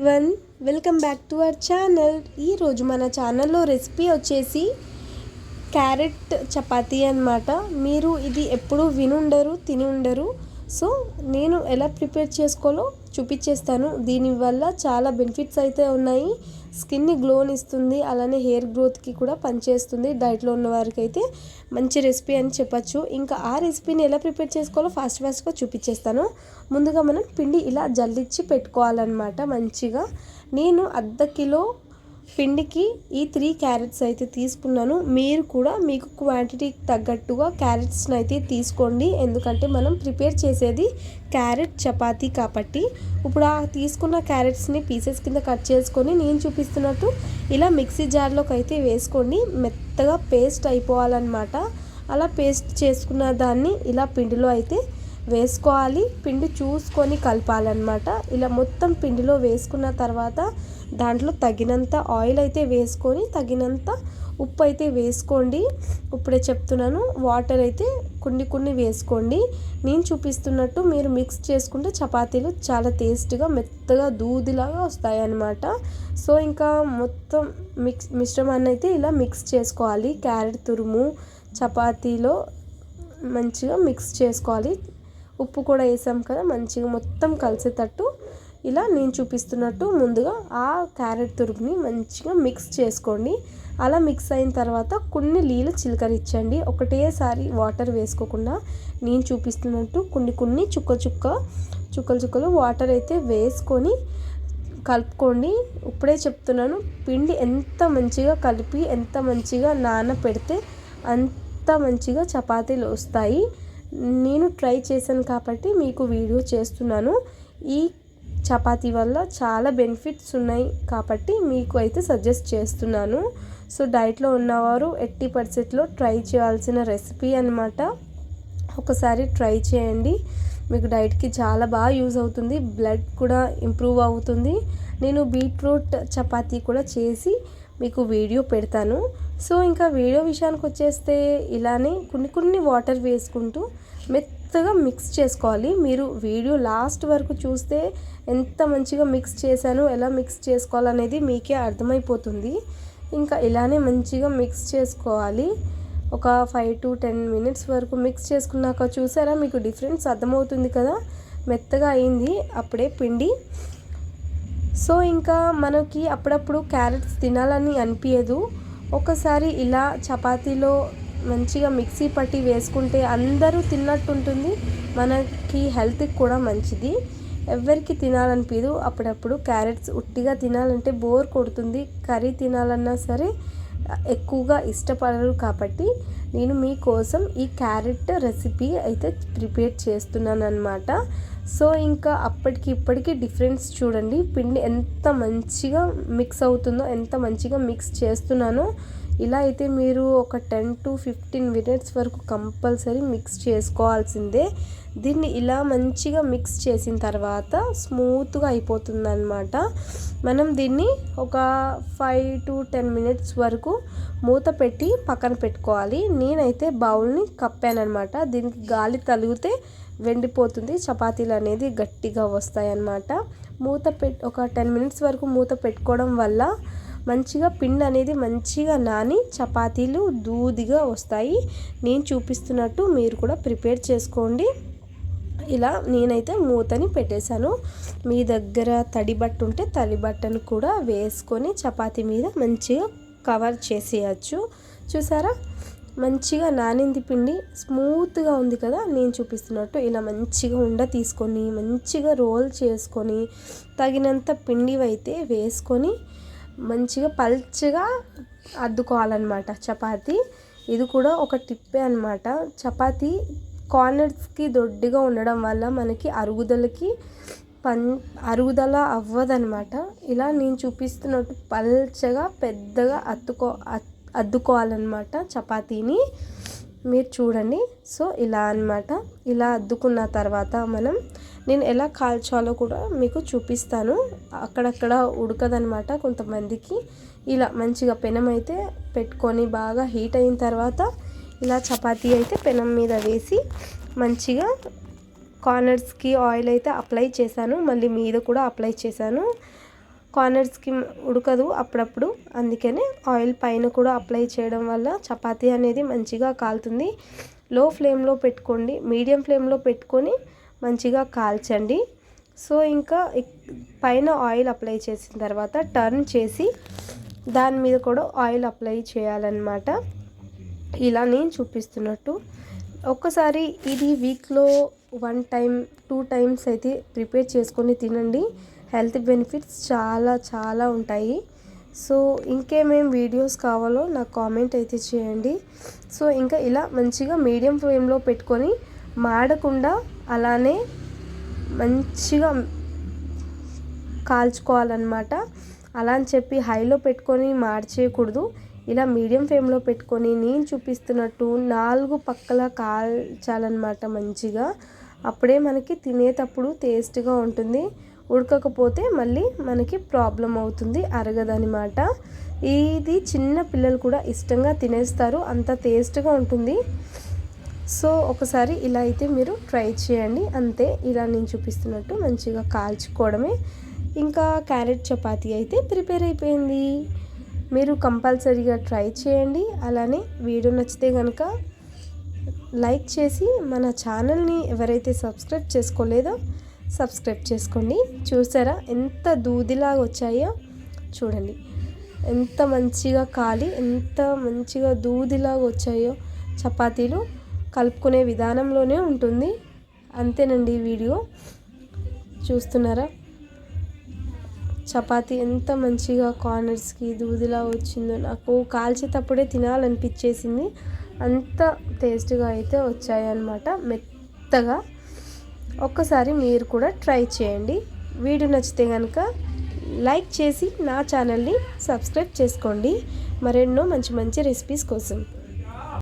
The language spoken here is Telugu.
One welcome back to our channel ఈరోజు మన ఛానల్లో రెసిపీ వచ్చేసి క్యారెట్ చపాతీ అన్నమాట. మీరు ఇది ఎప్పుడూ వినుండరు తిని ఉండరు సో నేను ఎలా ప్రిపేర్ చేసుకోవాలో చూపించేస్తాను. దీనివల్ల చాలా బెనిఫిట్స్ అయితే ఉన్నాయి. స్కిన్ని గ్లోని ఇస్తుంది. అలానే హెయిర్ గ్రోత్కి కూడా పనిచేస్తుంది. డైట్లో ఉన్న వారికి అయితే మంచి రెసిపీ అని చెప్పచ్చు. ఇంకా ఆ రెసిపీని ఎలా ప్రిపేర్ చేసుకోవాలో ఫాస్ట్ ఫాస్ట్గా చూపించేస్తాను. ముందుగా మనం పిండి ఇలా జల్లిచ్చి పెట్టుకోవాలన్నమాట మంచిగా. నేను అర్ధ కిలో పిండికి ఈ త్రీ క్యారెట్స్ అయితే తీసుకున్నాను. మీరు కూడా మీకు క్వాంటిటీకి తగ్గట్టుగా క్యారెట్స్ని అయితే తీసుకోండి. ఎందుకంటే మనం ప్రిపేర్ చేసేది క్యారెట్ చపాతీ కాబట్టి. ఇప్పుడు ఆ తీసుకున్న క్యారెట్స్ని పీసెస్ కింద కట్ చేసుకొని నేను చూపిస్తున్నట్టు ఇలా మిక్సీ జార్లోకి అయితే వేసుకోండి. మెత్తగా పేస్ట్ అయిపోవాలన్నమాట. అలా పేస్ట్ చేసుకున్న దాన్ని ఇలా పిండిలో అయితే వేసుకోవాలి. పిండి చూసుకొని కలపాలన్నమాట. ఇలా మొత్తం పిండిలో వేసుకున్న తర్వాత దాంట్లో తగినంత ఆయిల్ అయితే వేసుకొని తగినంత ఉప్పు అయితే వేసుకోండి. ఇప్పుడే చెప్తున్నాను వాటర్ అయితే కొన్ని కొన్ని వేసుకోండి. నేను చూపిస్తున్నట్టు మీరు మిక్స్ చేసుకుంటే చపాతీలు చాలా టేస్ట్గా మెత్తగా దూదిలాగా వస్తాయి అన్నమాట సో ఇంకా మొత్తం మిక్స్ మిశ్రమాన్ని అయితే ఇలా మిక్స్ చేసుకోవాలి. క్యారెట్ తురుము చపాతీలో మంచిగా మిక్స్ చేసుకోవాలి. ఉప్పు కూడా వేసాం కదా మంచిగా మొత్తం కలిసేటట్టు ఇలా నేను చూపిస్తున్నట్టు ముందుగా ఆ క్యారెట్ తురుగుని మంచిగా మిక్స్ చేసుకోండి. అలా మిక్స్ అయిన తర్వాత కొన్ని నీళ్ళు చిలకరించండి ఒకటేసారి వాటర్ వేసుకోకుండా నేను చూపిస్తున్నట్టు కొన్ని కొన్ని చుక్క చుక్క చుక్కలు చుక్కలు వాటర్ అయితే వేసుకొని కలుపుకోండి. ఇప్పుడే చెప్తున్నాను పిండి ఎంత మంచిగా కలిపి ఎంత మంచిగా నాన పెడితే అంత మంచిగా చపాతీలు వస్తాయి. నేను ట్రై చేశాను కాబట్టి మీకు వీడియో చేస్తున్నాను. ఈ చపాతీ వల్ల చాలా బెనిఫిట్స్ ఉన్నాయి కాబట్టి మీకు అయితే సజెస్ట్ చేస్తున్నాను. సో డైట్లో ఉన్నవారు ఎట్టి పర్సెంట్లో ట్రై చేయాల్సిన రెసిపీ అనమాట ఒకసారి ట్రై చేయండి. మీకు డైట్కి చాలా బాగా యూజ్ అవుతుంది. బ్లడ్ కూడా ఇంప్రూవ్ అవుతుంది. నేను బీట్రూట్ చపాతీ కూడా చేసి మీకు వీడియో పెడతాను. సో ఇంకా వీడియో విషయానికి వచ్చేస్తే ఇలానే కొన్ని కొన్ని వాటర్ వేసుకుంటూ మెత్తగా మిక్స్ చేసుకోవాలి. మీరు వీడియో లాస్ట్ వరకు చూస్తే ఎంత మంచిగా మిక్స్ చేశాను ఎలా మిక్స్ చేసుకోవాలనేది మీకే అర్థమైపోతుంది. ఇంకా ఇలానే మంచిగా మిక్స్ చేసుకోవాలి. ఒక ఫైవ్ టు టెన్ మినిట్స్ వరకు మిక్స్ చేసుకున్నాక చూసారా మీకు డిఫరెన్స్ అర్థమవుతుంది కదా? మెత్తగా అయింది. అప్పుడే పిండి సో ఇంకా మనకి అప్పుడప్పుడు క్యారెట్స్ తినాలని అనిపించదు ఒకసారి ఇలా చపాతీలో మంచిగా మిక్సీ పట్టి వేసుకుంటే అందరూ తిన్నట్టు ఉంటుంది మనకి హెల్త్కి కూడా మంచిది. ఎవరికి తినాలనిపించదు అప్పుడప్పుడు క్యారెట్స్ ఉట్టిగా తినాలంటే బోర్ కొడుతుంది. కర్రీ తినాలన్నా సరే ఎక్కువగా ఇష్టపడరు కాబట్టి నేను మీకోసం ఈ క్యారెట్ రెసిపీ అయితే ప్రిపేర్ చేస్తున్నాను అనమాట సో ఇంకా అప్పటికి ఇప్పటికి డిఫరెన్స్ చూడండి. పిండి ఎంత మంచిగా మిక్స్ అవుతుందో ఎంత మంచిగా మిక్స్ చేస్తున్నానో ఇలా అయితే మీరు ఒక టెన్ టు ఫిఫ్టీన్ మినిట్స్ వరకు కంపల్సరీ మిక్స్ చేసుకోవాల్సిందే. దీన్ని ఇలా మంచిగా మిక్స్ చేసిన తర్వాత స్మూత్గా అయిపోతుందన్నమాట. మనం దీన్ని ఒక ఫైవ్ టు టెన్ మినిట్స్ వరకు మూత పెట్టి పక్కన పెట్టుకోవాలి. నేనైతే బౌల్ని కప్పానమాట దీనికి గాలి తలిగితే వెండిపోతుంది. చపాతీలు అనేది గట్టిగా వస్తాయి అన్నమాట మూత పెట్ ఒక టెన్ మినిట్స్ వరకు మూత పెట్టుకోవడం వల్ల మంచిగా పిండి అనేది మంచిగా నాని చపాతీలు దూదిగా వస్తాయి. నేను చూపిస్తున్నట్టు మీరు కూడా ప్రిపేర్ చేసుకోండి. ఇలా నేనైతే మూతని పెట్టేశాను. మీ దగ్గర తడి బట్ట ఉంటే తడి బట్టను కూడా వేసుకొని చపాతీ మీద మంచిగా కవర్ చేసేయచ్చు. చూసారా? మంచిగా నానింది పిండి. స్మూత్గా ఉంది కదా? నేను చూపిస్తున్నట్టు ఇలా మంచిగా ఉండ తీసుకొని మంచిగా రోల్ చేసుకొని తగినంత పిండివైతే వేసుకొని మంచిగా పల్చగా అద్దుకోవాలన్నమాట చపాతి. ఇది కూడా ఒక టిప్పే అనమాట చపాతి కార్నర్స్కి దొడ్డిగా ఉండడం వల్ల మనకి అరుగుదలకి పన్ అరుగుదల అవ్వదనమాట ఇలా నేను చూపిస్తున్నట్టు పల్చగా పెద్దగా అత్తుకో అద్దుకోవాలన్నమాట చపాతీని. మీరు చూడండి. సో ఇలా అనమాట ఇలా అద్దుకున్న తర్వాత మనం నేను ఎలా కాల్చాలో కూడా మీకు చూపిస్తాను. అక్కడక్కడ ఉడకదనమాట కొంతమందికి. ఇలా మంచిగా పెనం అయితే పెట్టుకొని బాగా హీట్ అయిన తర్వాత ఇలా చపాతీ అయితే పెనం మీద వేసి మంచిగా కార్నర్స్కి ఆయిల్ అయితే అప్లై చేశాను. మళ్ళీ మీద కూడా అప్లై చేశాను. కార్నర్స్కి ఉడకదు అప్పుడప్పుడు. అందుకనే ఆయిల్ పైన కూడా అప్లై చేయడం వల్ల చపాతీ అనేది మంచిగా కాలుతుంది. లో ఫ్లేమ్లో పెట్టుకోండి. మీడియం ఫ్లేమ్లో పెట్టుకొని మంచిగా కాల్చండి. సో ఇంకా పైన ఆయిల్ అప్లై చేసిన తర్వాత టర్న్ చేసి దాని మీద కూడా ఆయిల్ అప్లై చేయాలన్నమాట. ఇలా నేను చూపిస్తున్నట్టు. ఒక్కసారి ఇది వీక్లో వన్ టైం టూ టైమ్స్ అయితే ప్రిపేర్ చేసుకొని తినండి. హెల్త్ బెనిఫిట్స్ చాలా చాలా ఉంటాయి. సో ఇంకేమేం వీడియోస్ కావాలో నాకు కామెంట్ అయితే చేయండి. సో ఇంకా ఇలా మంచిగా మీడియం ఫ్లేమ్లో పెట్టుకొని మాడకుండా అలానే మంచిగా కాల్చుకోవాలన్నమాట. అలా అని చెప్పి హైలో పెట్టుకొని మార్చేయకూడదు. ఇలా మీడియం ఫ్లేమ్లో పెట్టుకొని నేను చూపిస్తున్నట్టు నాలుగు పక్కల కాల్చాలన్నమాట మంచిగా. అప్పుడే మనకి తినేటప్పుడు టేస్ట్గా ఉంటుంది. ఉడకకపోతే మళ్ళీ మనకి ప్రాబ్లం అవుతుంది అరగదనమాట ఇది చిన్న పిల్లలు కూడా ఇష్టంగా తినేస్తారు అంత టేస్ట్గా ఉంటుంది. సో ఒకసారి ఇలా అయితే మీరు ట్రై చేయండి. అంతే ఇలా నేను చూపిస్తున్నట్టు మంచిగా కాల్చుకోవడమే. ఇంకా క్యారెట్ చపాతీ అయితే ప్రిపేర్ అయిపోయింది. మీరు కంపల్సరీగా ట్రై చేయండి. అలానే వీడియో నచ్చితే కనుక లైక్ చేసి మన ఛానల్ని ఎవరైతే సబ్స్క్రైబ్ చేసుకోలేదో సబ్స్క్రైబ్ చేసుకోండి చూసారా ఎంత దూదిలాగా వచ్చాయో చూడండి. ఎంత మంచిగా కాలి ఎంత మంచిగా దూదిలాగా వచ్చాయో చపాతీలు కలుపుకునే విధానంలోనే ఉంటుంది. అంతేనండి వీడియో. చూస్తున్నారా? చపాతి ఎంత మంచిగా కార్నర్స్కి దూదిలా వచ్చిందో. నాకు కాల్చేటప్పుడే తినాలనిపించేసింది. అంత టేస్ట్గా అయితే వచ్చాయన్నమాట. మెత్తగా ఒక్కసారి మీరు కూడా ట్రై చేయండి. వీడియో నచ్చితే కనుక లైక్ చేసి నా ఛానల్ని సబ్స్క్రైబ్ చేసుకోండి. మరెన్నో మంచి మంచి రెసిపీస్ కోసం.